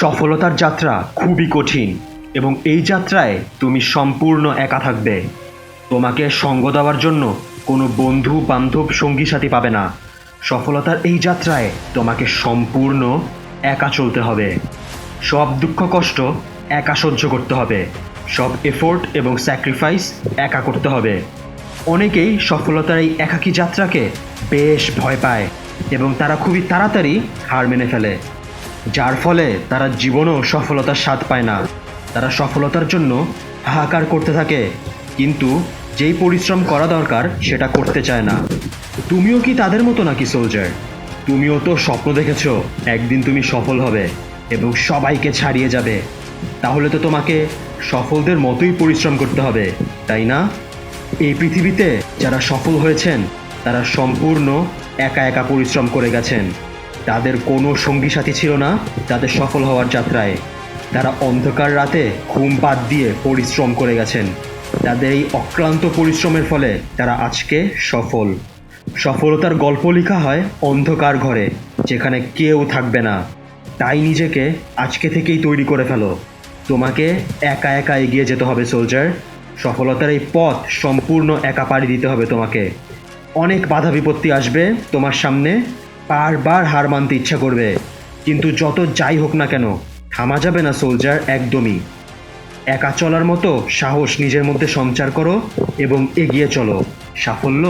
সফলতার যাত্রা খুবই কঠিন এবং এই যাত্রায় তুমি সম্পূর্ণ একা থাকবে। তোমাকে সঙ্গ দেওয়ার জন্য কোনো বন্ধু, বান্ধব, সঙ্গী সাথী পাবে না। সফলতার এই যাত্রায় তোমাকে সম্পূর্ণ একা চলতে হবে। সব দুঃখ, কষ্ট একা সহ্য করতে হবে। সব এফোর্ট এবং স্যাক্রিফাইস একা করতে হবে। অনেকেই সফলতার এই একাকী যাত্রাকে বেশ ভয় পায় এবং তারা খুবই তাড়াতাড়ি হার মেনে ফেলে। যার ফলে তারা জীবনেও সফলতার স্বাদ পায় না। তারা সফলতার জন্য হাহাকার করতে থাকে, কিন্তু যেই পরিশ্রম করা দরকার সেটা করতে চায় না। তুমিও কি তাদের মতো নাকি সোলজার তুমিও তো স্বপ্ন দেখেছ, একদিন তুমি সফল হবে এবং সবাইকে ছাড়িয়ে যাবে। তাহলে তো তোমাকে সফলদের মতোই পরিশ্রম করতে হবে, তাই না? এই পৃথিবীতে যারা সফল হয়েছেন, তারা সম্পূর্ণ একা একা পরিশ্রম করে গেছেন। তাদের কোনো সঙ্গী সাথী ছিল না। তাদের সফল হওয়ার যাত্রায় তারা অন্ধকার রাতে ঘুম বাদ দিয়ে পরিশ্রম করে গেছেন। তাদের এই অক্লান্ত পরিশ্রমের ফলে তারা আজকে সফল। সফলতার গল্প লেখা হয় অন্ধকার ঘরে, যেখানে কেউ থাকবে না। তাই নিজেকে আজকে থেকেই তৈরি করে ফেলো। তোমাকে একা একা এগিয়ে যেতে হবে, সোলজার। সফলতার এই পথ সম্পূর্ণ একা পাড়ি দিতে হবে তোমাকে। অনেক বাধা বিপত্তি আসবে তোমার সামনে। বারবার হার মানতে ইচ্ছা করবে। কিন্তু যত যাই হোক না কেন, থামা যাবে না সোলজার একদমই। একা চলার মতো সাহস নিজের মধ্যে সঞ্চার করো এবং এগিয়ে চলো। সাফল্য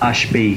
আসবেই।